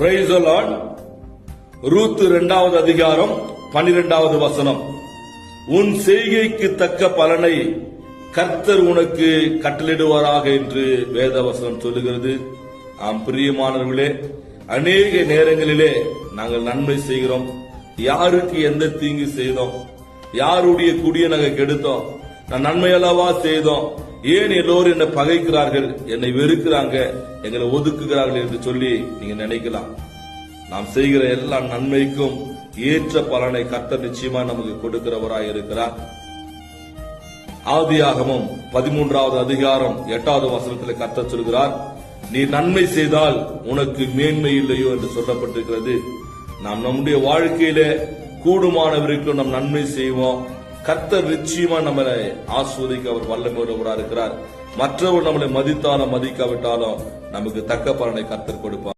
Price Ruth இரண்டாவது அதிகாரம் பனிரெண்டாவது வசனம். உன் செய்கைக்கு தக்க பலனை கர்த்தர் உனக்கு கட்டளிடுவாராக என்று வேத வசனம் சொல்லுகிறது. ஆம் பிரியமானவர்களே அநேக நேரங்களிலே நாங்கள் நன்மை செய்கிறோம். யாருக்கு எந்த தீங்கு செய்தோம்? யாருடைய குடியை நாங்கள் கெடுத்தோம்? நான் நன்மையளவா செய்தோம்? ஏன் எல்லோரும் என்னை பகைக்கிறார்கள்? என்னை வெறுக்கிறாங்க? எங்களை ஒதுக்குகிறார்கள் என்று சொல்லி நீங்க நினைக்கலாம். நாம் செய்கிற எல்லா நன்மைக்கும் ஏற்ற பலனை கர்த்தர் நிச்சயமா நமக்கு கொடுக்கிறவராய் இருக்கிறார். ஆதியாகமும் பதிமூன்றாவது அதிகாரம் எட்டாவது வசனத்தில் கத்த சொல்கிறார் நீ நன்மை செய்தால் உனக்கு மேன்மை இல்லையோ? என்று சொல்லப்பட்டிருக்கிறது. நாம் நம்முடைய வாழ்க்கையில கூடுமானவருக்கும் நம் நன்மை செய்வோம். கர்த்தர் நிச்சயமா நம்மளை ஆஸ்வதிக்க அவர் வல்லமுறவராக இருக்கிறார். மற்றவர் நம்மளை மதித்தாலும் மதிக்காவிட்டாலும் நமக்கு தக்க பலனை கர்த்தர் கொடுப்பார்.